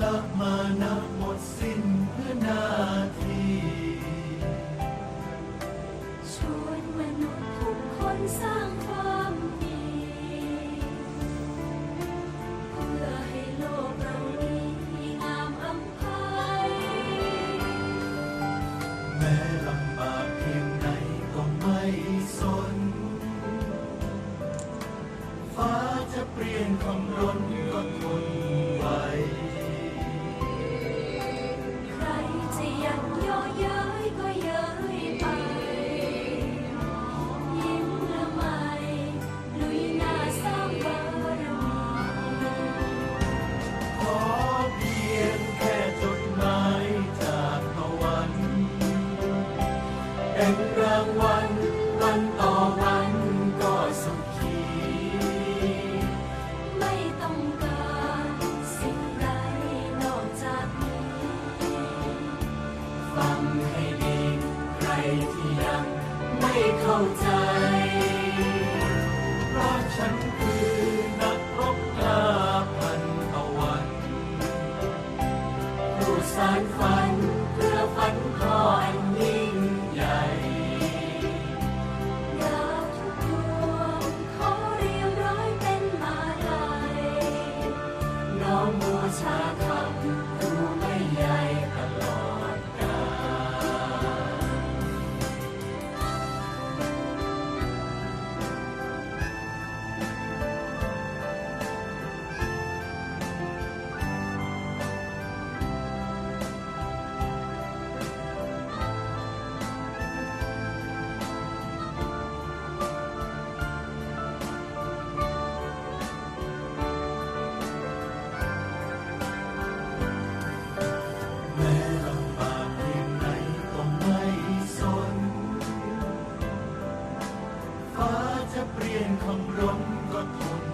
ละมานับหมดสิ้นเพื่อนาทีชวนมนุษย์ทุกคนสร้างความดี เพื่อให้โลกเรานี้งามอัมภัย แม้ลำบากเพียงไหนก็ไม่สน ฟ้าจะเปลี่ยนคำร้นก็ เป็นรางวัลวันต่อวันก็สุขี ไม่ต้องการสิ่งใดนอกจากนี้ฟังให้ดีใครที่ยังไม่เข้าใจ เพราะฉันคือนักรบกล้าพันตะวันผู้สานฝันเพื่อฝันพออันยิ่ง จะเปลี่ยนคำร้องก็ทน